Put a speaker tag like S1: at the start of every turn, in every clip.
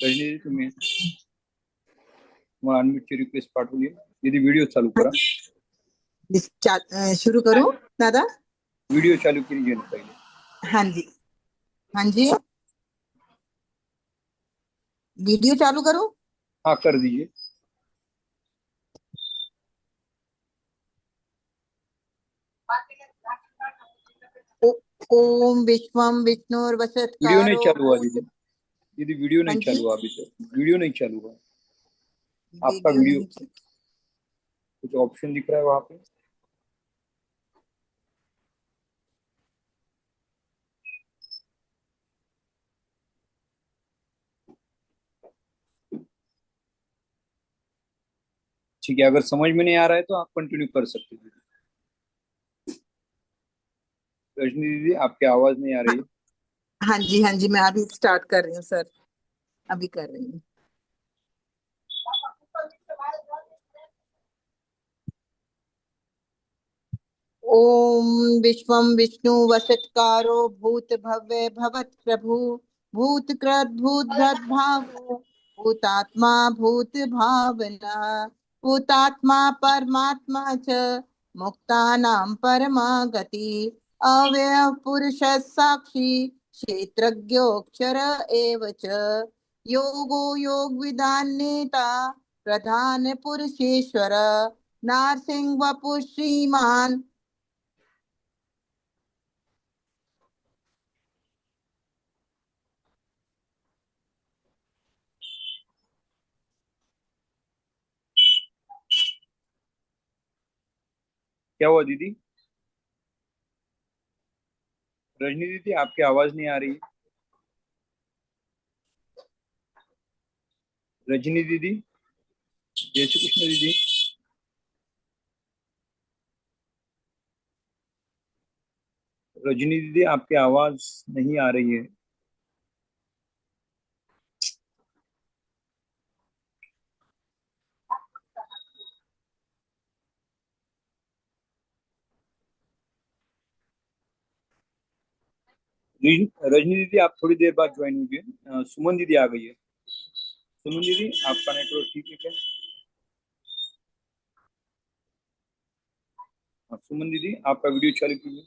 S1: रजनी तुम्ही तुम्हाला अनम्यूटची रिक्वेस्ट पाठवली दीदी व्हिडिओ चालू करा।
S2: शुरू करूँ? दादा?
S1: व्हिडिओ चालू पहले।
S2: हाँ जी। हाँ जी। वीडियो चालू करूँ?
S1: हाँ कर दीजिए।
S2: ओम विश्वम विष्णुर्वसत
S1: वीडियो नहीं चालू हुआ दीदी। दीदी वीडियो नहीं
S2: हाँ
S1: चालू हुआ अभी तक वीडियो नहीं चालू हुआ। आपका वीडियो कुछ ऑप्शन दिख रहा है वहाँ पे? ठीक है अगर समझ में नहीं आ रहा है तो आप कंटिन्यू कर सकते हैं। रजनी दीदी आपकी आवाज़ नहीं आ रही है।
S2: हाँ जी हाँ जी, मैं अभी स्टार्ट कर रही हूँ सर अभी कर रही हूँ. ओम विश्वम विष्णु वसत्कारो भूत भव्य भवत प्रभु, भूत कृत भूत भ्रत भावो, भूतात्मा भूत भावना, भूतात्मा परमात्मा च मुक्ता नाम परमा गति अव्यय पुरुष साक्षी क्षेत्रज्ञोक्षर एव च। योगो प्रधान पुरुषेश्वर। नारसिंह वपु श्रीमान।
S1: क्या हुआ दीदी? रजनी दीदी आपकी आवाज़ नहीं आ रही। रजनी दीदी जय श्री कृष्ण दीदी। रजनी दीदी, आपकी आवाज़ नहीं आ रही है। रजनी दीदी, आप थोड़ी देर बाद ज्वाइन होगी। सुमन दीदी आ गई है। सुमन दीदी, आपका नेटवर्क ठीक है क्या? सुमन दीदी, आपका वीडियो चालू कीजिए।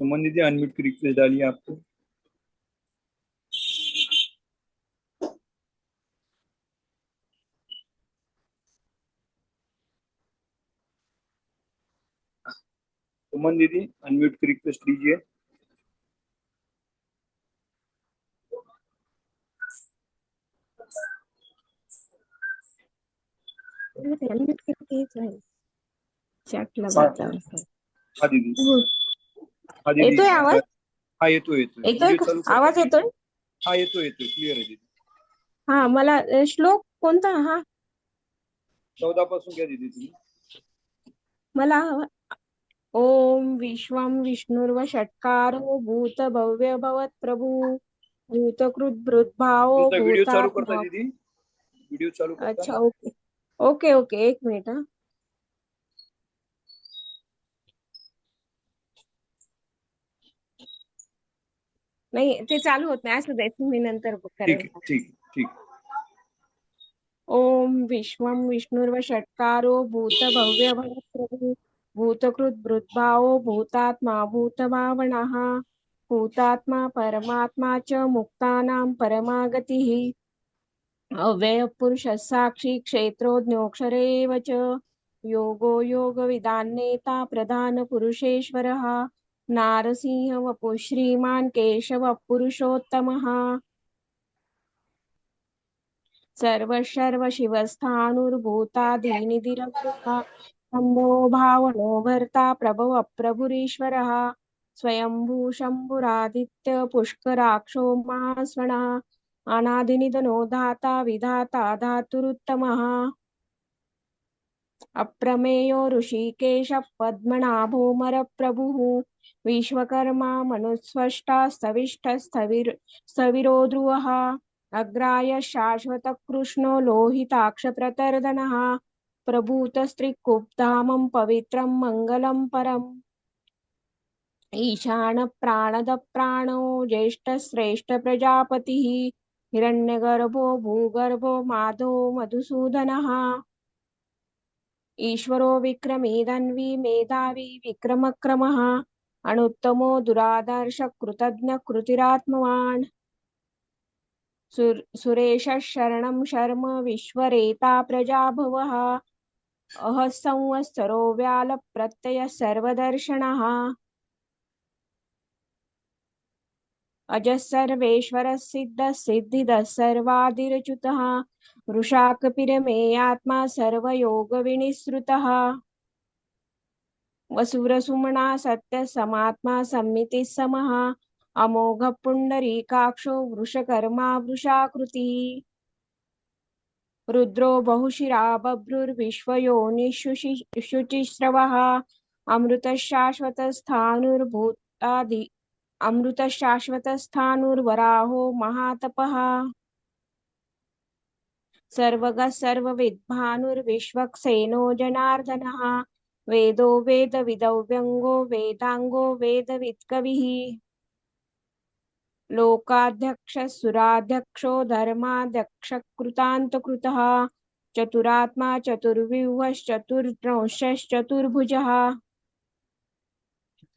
S1: सुमन दीदी अनम्यूट की रिक्वेस्ट डालिए आपको। सुमन दीदी अनम्यूट की रिक्वेस्ट लीजिए हाँ। दीदी। हाँ दीदी
S3: येतोय आवाज़?
S1: हाँ येतोय येतोय।
S3: येतोय
S1: व्हिडिओ चालू
S3: का?
S1: करा.
S3: आवाज़ येतोय?
S1: हाँ येतोय येतोय क्लिअर आहे दीदी।
S3: हा मला श्लोक कोणता? हा.
S1: चौदा पासून घ्या दीदी तुम्ही.
S3: मला ओम विश्वम विष्णुर्व षटकारो भूत भव्य भवत प्रभू भूतकृत भृद्भावो
S1: तुमचा व्हिडिओ चालू करता
S3: भूतात्मा।
S1: दीदी? व्हिडिओ चालू करता?
S3: अच्छा ओके। ओके ओके एक मिनिट हा. नाही ते चालू होत नाही असं द्यायचं मी नंतर
S1: ठीक
S3: ओम विश्वं विष्णुर्व षट्कारो भूतभव्य भवत्प्रभु भूतकृत भृद्भावो भूतात्मा भूतभावनः, भूतात्मा परमात्मा च मुक्तानां परमा गतिः अव्ययपुरुषः साक्षी क्षेत्रोज्ञोऽक्षर एव च। योगो योगविदान्नेता प्रधानपुरुषेश्वरः। नारसिंह वपुः श्रीमान् केशवः पुरुषोत्तमः सर्वशर्व शम्भो भावनो भर्ता प्रभव प्रभुरीश्वरः स्वयंभू शम्भुरादित्य पुष्कराक्षो महास्वनः। अनादिनिधनो धाता विधाता धातुरुत्तमः। अप्रमेयो ऋषिकेश पद्मनाभोमरप्रभुः विश्वकर्मा मनुस्वष्टा स्तविष्ठस्थविर् स्थविरो ध्रुवः अग्राय शाश्वतकृष्णो लोहिताक्षप्रतर्दनः। ईशान प्राणद प्राणो ज्येष्ठ श्रेष्ठ प्रजापतिः हिरण्यगर्भो भूगर्भो माधो मधुसूदनः। ईश्वरो विक्रमी धन्वी मेधावी विक्रमक्रमः, अनुत्तमो दुरादर्श कृतज्ञ कृतिरात्मवान् सुर, सुरेशः शरणं शर्म विश्वरेता प्रजाभवः। अह संवत्सरो व्यालप्रत्ययः सर्वदर्शनः अजः सर्वेश्वरः सिद्धः सिद्धिदः सर्वादिरच्युतः वृषाकपिरमेयात्मा सर्वयोगविनिःसृतः वसुरसुमना सत्यसमात्मा सम्मितिः समः अमोघ वृषकर्मा वृषाकृतिः। रुद्रो बहुशिरा बभ्रुर्विश्वयोनिषु शुचिश्रवः अमृतशाश्वतस्थाणुर्भूतादि अमृतशाश्वतस्थाणुर्वराहो महातपः। सर्वगः सर्वविद्भानुर्विश्वक्सेनो जनार्दनः वेदो वेदविदौ व्यङ्गो वेदाङ्गो वेदवित्कविः। लोकाध्यक्षः, सुराध्यक्षो धर्माध्यक्षकृतान्तकृतः चतुरात्मा चतुर्व्यूहश्चतुर्नंशश्चतुर्भुजः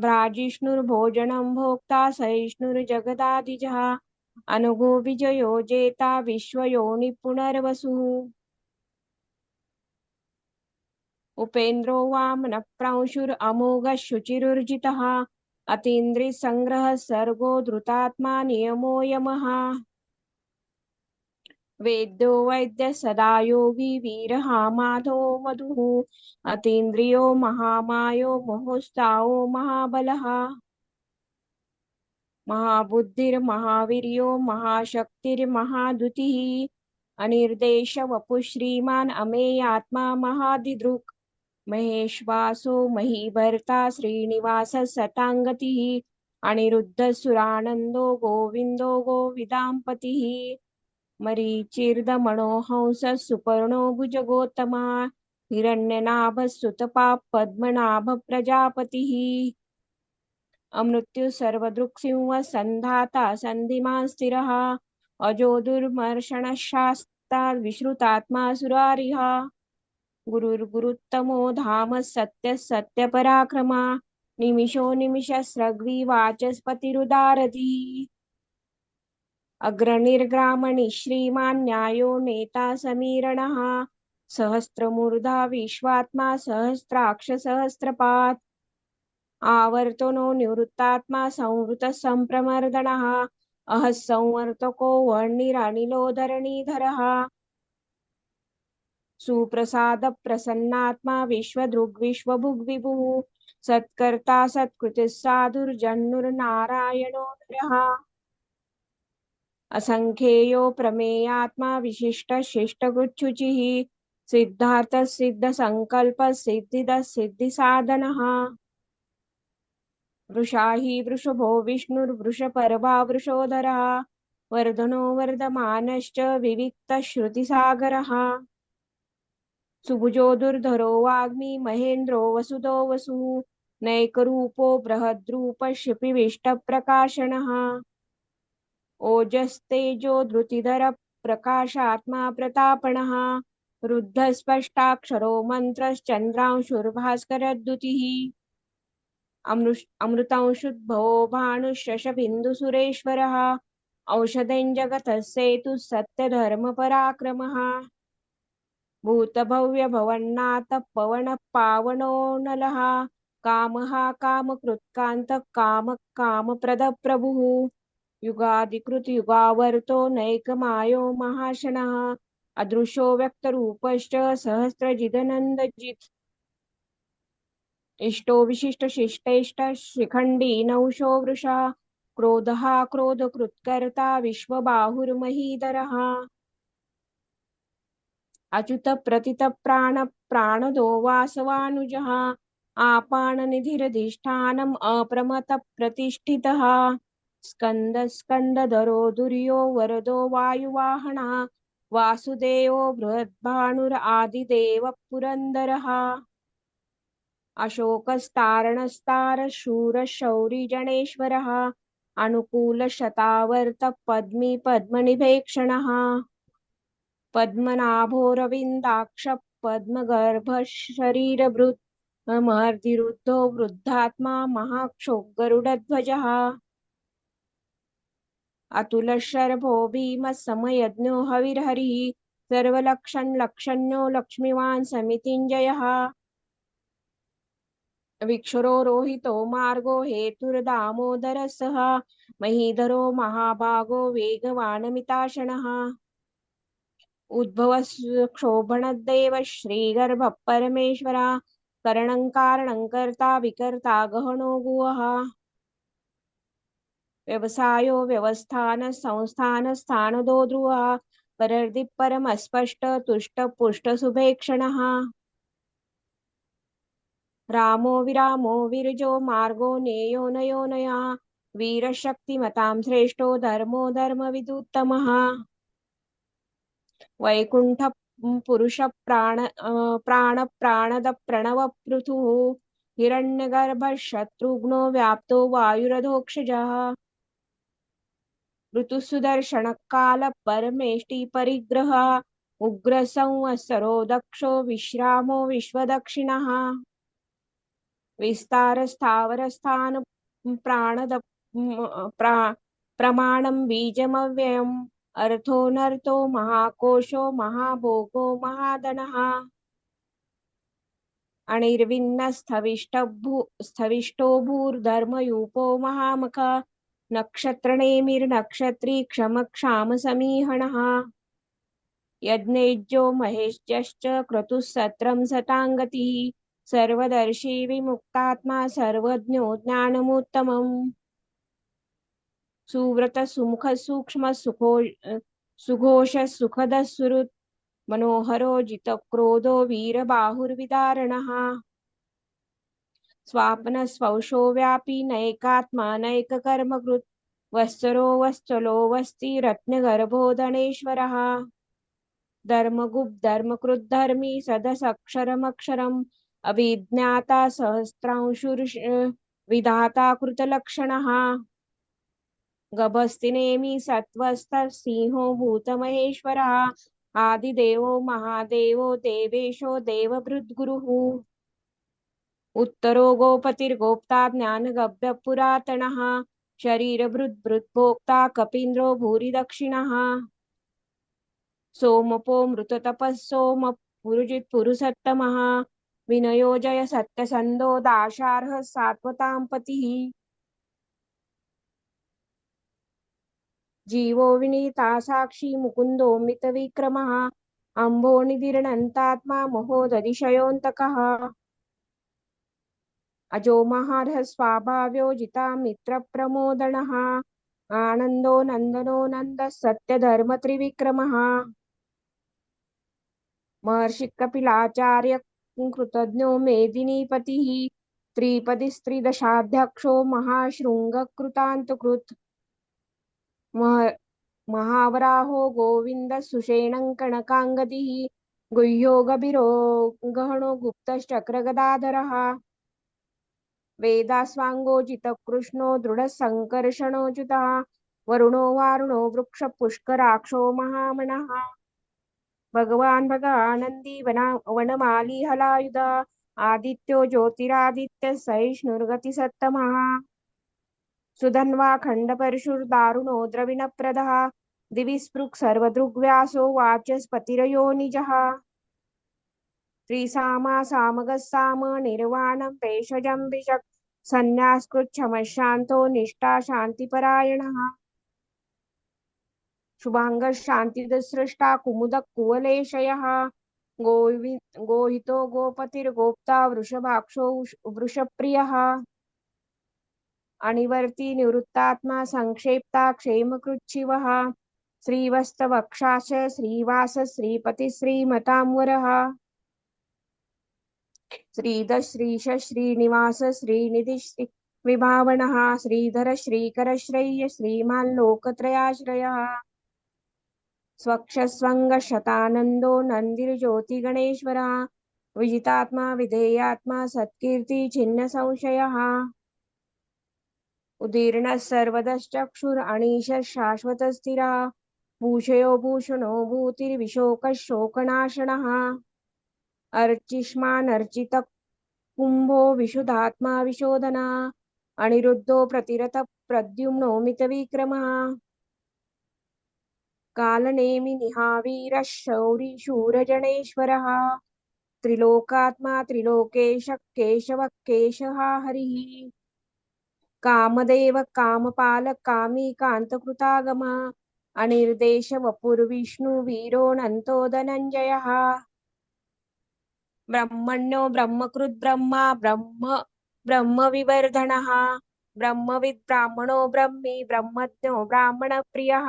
S3: भ्राजिष्णुर्भोजनं भोक्ता, सहिष्णुर्जगदादिजः अनुगो विजयो जेता विश्वयोनि पुनर्वसुः। उपेन्द्रो वामनः प्रंशुरमोघः संग्रह सर्गो धृतात्मा नियमो यमः। वेद्यो वैद्य सदा योगी माधो मधुः। अतीन्द्रियो महामायो मोहस्ताओ महाबलः। महाबुद्धिर्महावीर्यो महाशक्तिर्महाद्युतिः अनिर्देश वपु श्रीमान् अमेयात्मा महादिदृक् महेश्वासो मही भरता श्रीनिवास सतांगती अनिरुद्ध सुरानंदो गोविंदो गोविदांपती मरीचिर्द मनोहंस सुपर्णो भुजगोतमा हिरण्यनाभ सुतपा पद्मनाभ प्रजापती अमृत्यु सर्वदृक्सिंह संधाता संधिमान स्थिर अजो दुर्मर्षण शास्ता विश्रुतात्मा सुरारिहा गुरुर्गुरुत्तमो धाम सत्य सत्यपराक्रमा निमिषो निमिषस्रग्वी वाचस्पतिरुदारधी अग्रणिर्ग्रामणि श्रीमान् न्यायो नेता समीरणः सहस्रमूर्धा विश्वात्मा सहस्राक्ष सहस्रपात् आवर्तनो निवृत्तात्मा संवृत सम्प्रमर्दनः अहः संवर्तको वर्णिरनिलोधरणीधरः सुप्रसादप्रसन्नात्मा विश्वदृग्विश्वभुग्विभुः, सत्कर्ता, सत्कृतिः साधुर्जन्नुर्नारायणो नरः असङ्ख्येयो प्रमेयात्मा सिद्धिदः सिद्धिसाधनः वृषा हि वृषभो विष्णुर्वृषपर्वा वृषोदरः वर्धनो वर्धमानश्च विविक्तश्रुतिसागरः। सुभुजो दुर्धरो वाग्मी महेन्द्रो वसुदो वसुः, नैकरूपो बृहद्रूपशिपिविष्टप्रकाशनः। ओजस्तेजो धृतिधर प्रकाशात्मा प्रतापणः रुद्धस्पष्टाक्षरो मन्त्रश्चन्द्रांशुर्भास्करद्युतिः। अमृ अमृतांशुद्भवो भानुशशबिन्दुसुरेश्वरः। औषधं जगतः सेतुः सत्यधर्मपराक्रमः। भूतभव्यभवन्नाथः पवन पावनो नलः। कामः कामकृत्कान्तः काम प्रद प्रभुः। युगादिकृत युगावर्तो नैकमायो महाशनः। अदृशो व्यक्तरूपश्च सहस्रजिदनन्दजित्। इष्टो विशिष्ट शिष्टेष्ट शिखण्डी नौशो वृषा। क्रोधः क्रोधकृत्कर्ता विश्वबाहुर्महीधरः अच्युत प्रतित प्राण प्राणदो वासवानुजः। आपाणनिधिरधिष्ठानम् अप्रमत प्रतिष्ठितः। स्कन्द स्कन्दधरो दुर्यो वरदो वायुवाहनः। वासुदेवो बृहद्भानुरादिदेवः पुरन्दरः। अशोकस्तारणस्तारशूरशौरिजनेश्वरः अनुकूलशतावर्त पद्मी पद्मनिभेक्षणः। पद्मनाभोरविन्दाक्ष पद्मगर्भशरीरभृत् महर्दिरुद्धो वृद्धात्मा महाक्षो गरुडध्वजः अतुलशर्भो भीमसमयज्ञो हविर्हरिः सर्वलक्षण लक्षण्यो लक्ष्मीवान् समितिञ्जयः। विक्षुरो रोहितो मार्गो हेतुर्दामोदरसः महीधरो महाभागो वेगवानमिताशनः। उद्भवः क्षोभणदेव श्रीगर्भः परमेश्वरा करणं कारणं कर्ता विकर्ता गहनो गुहः। व्यवसायो व्यवस्थान संस्थान स्थानदो ध्रुवः परर्दि परमस्पष्ट तुष्ट पुष्ट सुभेक्षणः। रामो विरामो विरजो मार्गो नेयो नयो नया, वीरशक्तिमतां श्रेष्ठो धर्मो धर्मविदुत्तमः। वैकुण्ठ पुरुष प्राण प्राण प्राणद प्रणव पृथुः हिरण्यगर्भः शत्रुघ्नो व्याप्तो वायुरधोक्षजः। उग्र संवत्सरो दक्षो विश्रामो विश्वदक्षिणः। प्राणद प्रा, प्रमाणं बीजमव्ययम्। अर्थोऽनर्थो महाकोशो महाभोगो महाधनः अनिर्विन्नस्थविष्टभू स्थविष्टो भूर्धर्मयूपो महामख। नक्षत्रनेमिर्नक्षत्री क्षमक्षाम समीहणः यज्ञेज्यो महेश्च क्रतुः सत्रं सताङ्गतिः। सर्वदर्शी विमुक्तात्मा सर्वज्ञो ज्ञानमुत्तमम्। सुव्रत सुमुख सूक्ष्म सुखो सुघोष सुखद सुरुत्। मनोहरो जित क्रोधो वीरबाहुर्विदारणः स्वापन स्वशो व्यापी नैकात्मा नैककर्मकृत् वत्सरो वत्सलो वस्ति रत्न रत्नगर्भो धनेश्वरः धर्मगुप् धर्मकृद्धर्मी सदसक्षरमक्षरम् अभिज्ञाता सहस्रांशुर् विधाता कृतलक्षणः। गभस्तिनेमि सत्त्वस्थ सिंहो भूतमहेश्वरः, आदिदेवो महादेवो देवेशो देवभृद्गुरुः। उत्तरो गोपतिर्गोप्ता शरीरभृद्भृद्भोक्ता कपीन्द्रो भूरि दक्षिणः सोमपो मृततपः सोम पुरुजित्पुरुषत्तमः विनयो जय सत्यसन्धो दाशार्हः सात्वतां पतिः। जीवो विनीता साक्षी मुकुन्दो मितविक्रमः अम्भो निधिर्णन्तात्मा महोदधिशयोऽन्तकः। अजो महारः स्वाभाव्यो जिता मित्रप्रमोदनः, आनन्दो नन्दनो नन्दः सत्यधर्मत्रिविक्रमः महर्षि कपिलाचार्य कृतज्ञो मेदिनीपतिः, त्रिपदिस्त्रिदशाध्यक्षो महाशृङ्गकृतान्तकृत्। मह महावराहो गोविन्दसुषेणङ्कणकाङ्गतिः गुह्योगभिरो गहणो गुप्तश्चक्रगदाधरः वेदास्वाङ्गोजितकृष्णो दृढसङ्कर्षणोचितः वरुणो वारुणो वृक्षपुष्कराक्षो महामनः भगवान् भगानन्दी वना वनमाली हलायुध आदित्यो ज्योतिरादित्य सहिष्णुर्गतिसत्तमः सुधन्वा खण्डपरशुर्दारुणो द्रविणप्रदः दिवि स्पृक् सर्वदृग्व्यासो वाचस्पतिरयो निजः। त्रिसामा सामगः साम निर्वाणं पेशजं विशक् सन्न्यासकृच्छमशान्तो निष्ठा शान्तिपरायणः। शुभाङ्गः शान्तिदसृष्टा कुमुदः कुवलेशयः। गोवि गोहितो गोपतिर्गोप्ता वृषभाक्षो वृषप्रियः। अनिवर्ती निवृत्तात्मा संक्षेप्ता क्षेमकृच्छिवः, श्रीवस्तवक्षाश, श्रीवास, श्रीपति श्रीमतांवरः श्रीध श्रीश श्रीनिवास श्रीनिधि श्री विभावनः, श्रीधर श्रीकर श्रेय श्रीमान् लोकत्रयाश्रयः स्वक्षस्वङ्गशतानन्दो नन्दिर्ज्योतिगणेश्वरः विजितात्मा विधेयात्मा सत्कीर्ती छिन्न संशयः। उदीर्णः सर्वदश्चक्षुरनीश शाश्वतस्थिरः। भूषयो भूषणो भूतिर्विशोकः शोकनाशनः अर्चिष्मानर्चितः कुम्भो विशुधात्मा विशोधना। अनिरुद्धो प्रतिरथ प्रद्युम्नो मितविक्रमः कालनेमि निहावीरः शौरी शूरजनेश्वरः त्रिलोकात्मा त्रिलोकेश केशवः केशः हरिः। कामदेव कामपाल कामी कान्तकृतागम अनिर्देश वपुर्विष्णु वीरोऽनन्तो धनञ्जयः ब्रह्मण्यो ब्रह्मकृद् ब्रह्मा ब्रह्म ब्रह्मविवर्धनः। ब्रह्मविद् ब्राह्मणो ब्रह्मी ब्रह्मज्ञो ब्राह्मणप्रियः।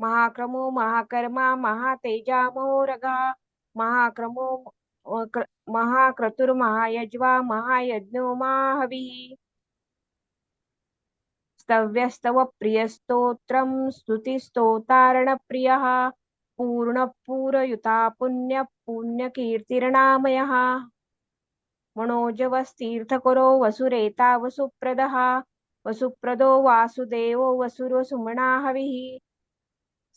S3: महाक्रमो महाकर्मा महातेजामोरगा। महाक्रमो महाक्रतुर्महायज्वा महायज्ञो महाहविः स्तव्यस्तव प्रियस्तोत्रं स्तुतिस्तोतारणप्रियः पूर्णपूरयुता पुण्य पुण्यकीर्तिर्नामयः मनोजवस्तीर्थकरो वसुरेता वसुप्रदः वसुप्रदो वासुदेवो वसुरसुमना हविः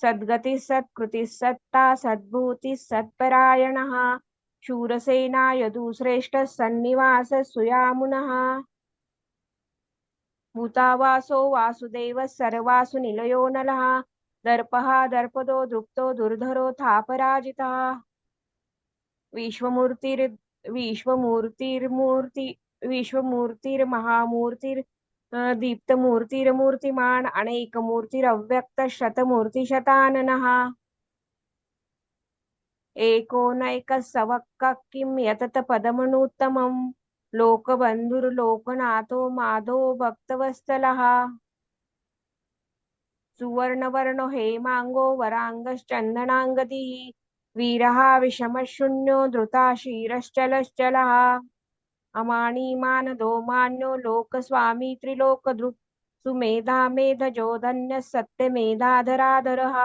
S3: सद्गतिः सत्कृतिः सत्ता, सद्भूतिः सत्परायणः। शूरसेना यदुश्रेष्ठः सन्निवासः सुयामुनः भूतावासो वासुदेवः सर्वासु निलयो नलः। दर्पः दर्पदो दृप्तो दुर्धरो थापराजितः। विश्वमूर्तिर् विश्वमूर्तिर्मूर्ति विश्वमूर्तिर्महामूर्तिर् दीप्तमूर्तिर्मूर्तिमान् अनेकमूर्तिरव्यक्तः एकोनैकसवक्किं यततपदमनुत्तमं लोकबन्धुर्लोकनाथो माधो भक्तवत्सलः सुवर्णवर्णो हेमाङ्गो वराङ्गश्चन्दनाङ्गतिः वीरः विषमशून्यो धृताशीरश्चलश्चलः। अमाणिमानधो मान्यो लोकस्वामी त्रिलोकधृक् सुमेधा मेधजो धन्यः सत्यमेधाधराधरः।